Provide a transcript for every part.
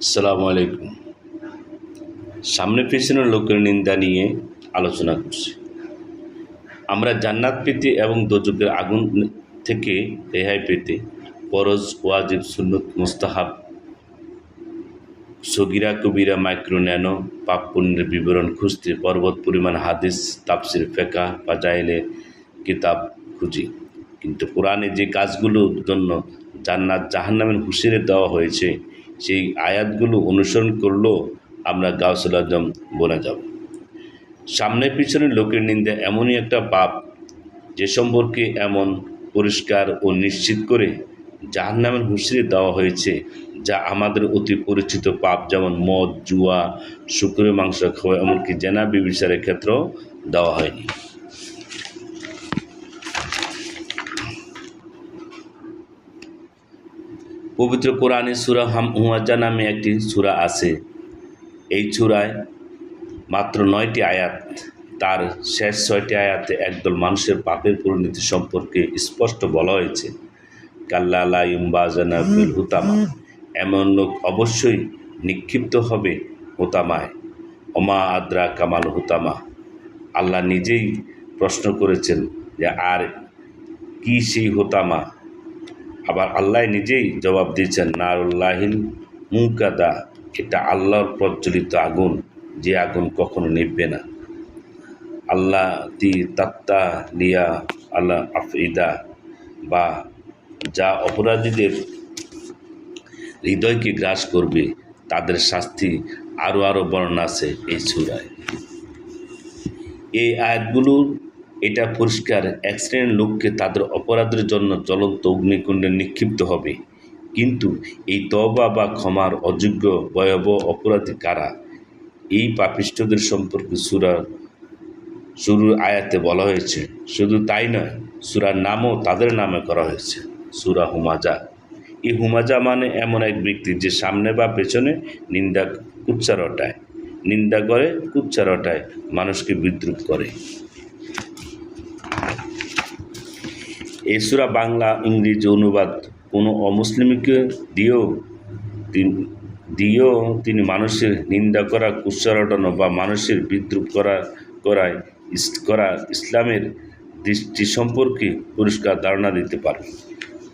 আসসালামু আলাইকুম। সামনে পেছনের লোকের নিন্দা নিয়ে আলোচনা করছি। আমরা জান্নাত পেতে এবং দোজকের আগুন থেকে রেহাই পেতে ফরজ, ওয়াজিব, সুন্নত, মুস্তাহাব, সগিরা, কবিরা, মাইক্রো ন্যানো, পাপ পুণ্যের বিবরণ খুঁজতে পর্বত, পরিমাণ, হাদিস তাপসির ফেকা বা জাইলে কিতাব খুঁজি। কিন্তু কোরআনে যে কাজগুলোর জন্য জান্নাত জাহান্নামের হুঁশিয়ারি দেওয়া হয়েছে। সেই আয়াতগুলো অনুসরণ করলেও আমরা গাউসুল আজম বনে যাব। সামনে পিছনে লোকের নিন্দা এমনই একটা পাপ, যে সম্পর্কে এমন পরিষ্কার ও নিশ্চিত করে জাহান্নামের হুঁশিয়ারি দেওয়া হয়েছে, যা আমাদের অতি পরিচিত পাপ, যেমন মদ, জুয়া, শুকুরের মাংস খাওয়া, এমনকি জেনা বিবিচারের ক্ষেত্রেও দেওয়া হয়নি। পবিত্র কোরআনে সুরা হাম হুয়াজা নামে একটি সুরা আছে। এই চূড়ায় মাত্র নয়টি আয়াত, তার শেষ ছয়টি আয়াতে একদল মানুষের পাপের পরিণতি সম্পর্কে স্পষ্ট বলা হয়েছে। কাল্লা ইম্বাজানা বিল হুতামা, এমন লোক অবশ্যই নিক্ষিপ্ত হবে হুতামায়। ওমা আদ্রা কামাল হুতামা, আল্লাহ নিজেই প্রশ্ন করেছেন যে আর কি সেই হোতামা? আবার আল্লাহ নিজেই জবাব দিয়েছেন, নারুল্লাহিল মুকাদা এটা আল্লাহর প্রজ্বলিত আগুন, যে আগুন কখনো নিববে না। আল্লাহ তি তাত্তা লিয়া আল্লাহ আফিদা বা যা অপরাধীদের হৃদয়কে গ্রাস করবে, তাদের শাস্তি আরও আরও বর্ণনা আছে এই চূড়ায় এই আয়াতগুলোর এটা পরিষ্কার শ্রেণির লোককে তাদের অপরাধের জন্য জ্বলন্ত অগ্নিকুণ্ডে নিক্ষিপ্ত হবে। কিন্তু এই তবা বা ক্ষমার অযোগ্য ভয়াবহ অপরাধী কারা? এই পাপিষ্ঠদের সম্পর্কে সুরা, শুরুর আয়াতে বলা হয়েছে, শুধু তাই নয়, সুরার নামও তাদের নামে করা হয়েছে, সুরা হুমাজা। এই হুমাজা মানে এমন এক ব্যক্তি যে সামনে বা পেছনে নিন্দা কুচ্চা রটায় নিন্দা করে কুচ্চা রটায় মানুষকে বিদ্রুপ করে। এই সুরা বাংলা ইংরেজি অনুবাদ কোনো অমুসলিমকে দিয়েও দিয়েও তিনি মানুষের নিন্দা করা কুচ্চা রটানো বা মানুষের বিদ্রুপ করা, করায় করা ইসলামের দৃষ্টি সম্পর্কে পরিষ্কার ধারণা দিতে পারে।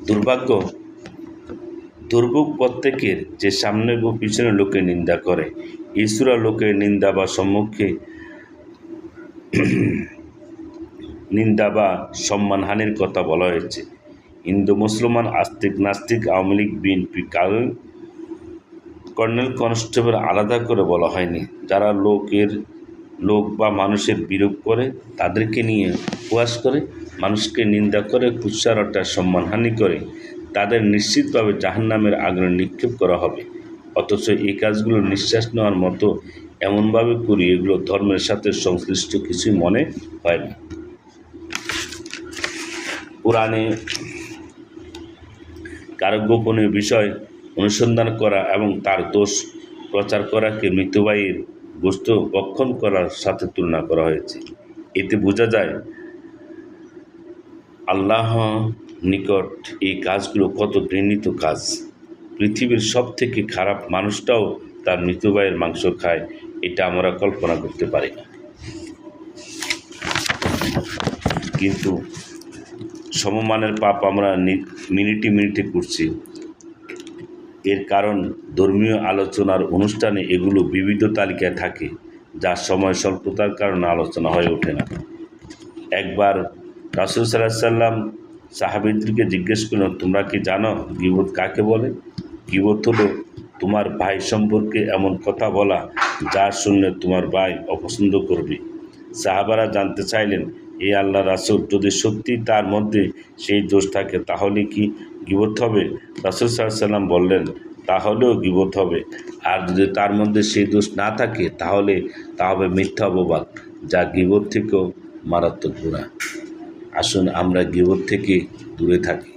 দুর্ভাগ্য, দুর্ভোগ প্রত্যেকের যে সামনে ও পিছনে লোকে নিন্দা করে। ঈশ্বরা লোকের নিন্দা বা সম্মুখে নিন্দা বা সম্মানহানির কথা বলা হয়েছে। হিন্দু মুসলমান আস্তিক নাস্তিক আওয়ামী লীগ, বিএনপি কারণ কর্নেল কনস্টেবল আলাদা করে বলা হয়নি। যারা লোকের, লোক বা মানুষের বিরূপ করে, তাদেরকে নিয়ে উপহাস করে, মানুষকে নিন্দা করে কুৎসারটা সম্মানহানি করে, তাদের নিশ্চিতভাবে জাহান্নামের আগুনে নিক্ষেপ করা হবে। অথচ এই কাজগুলো নিঃশ্বাস নেওয়ার মতো এমনভাবে করি, এগুলো ধর্মের সাথে সংশ্লিষ্ট কিছুই মনে হয় না। কোরআনে কারও গোপনীয় বিষয় অনুসন্ধান করা এবং তার দোষ প্রচার করাকে মৃত্যুবাহীর বস্তু বক্ষণ করার সাথে তুলনা করা হয়েছে। এতে বোঝা যায়, আল্লাহ নিকট এই কাজগুলো কত ঘৃণিত কাজ। পৃথিবীর সব থেকে খারাপ মানুষটাও তার মৃত্যুবাহীর মাংস খায়, এটা আমরা কল্পনা করতে পারি না। কিন্তু সমমানের পাপ আমরা মিনিটে মিনিটে করছি। এর কারণ ধর্মীয় আলোচনার অনুষ্ঠানে এগুলো বিবিধ তালিকায় থাকে যার সময় স্বল্পতার কারণে আলোচনা হয়ে ওঠে না। একবার রাসুল সাল্লাহ সাল্লাম সাহাবিদকে জিজ্ঞেস করলেন, তোমরা কি জানো গিবত কাকে বলে? গিবত হলো, তোমার ভাই সম্পর্কে এমন কথা বলা, যা শুনলে তোমার ভাই অপছন্দ করবে। সাহাবারা জানতে চাইলেন এই আল্লাহ রাসুল, যদি সত্যি তার মধ্যে সেই দোষ থাকে, তাহলে কি গিবত হবে? রাসুল সাল্লাম বললেন, তাহলেও গিবত হবে। আর যদি তার মধ্যে সেই দোষ না থাকে, তাহলে তা হবে মিথ্যা অপবাদ, যা গিবত থেকেও মারাত্মক গুণা আসুন আমরা গিবত থেকে দূরে থাকি।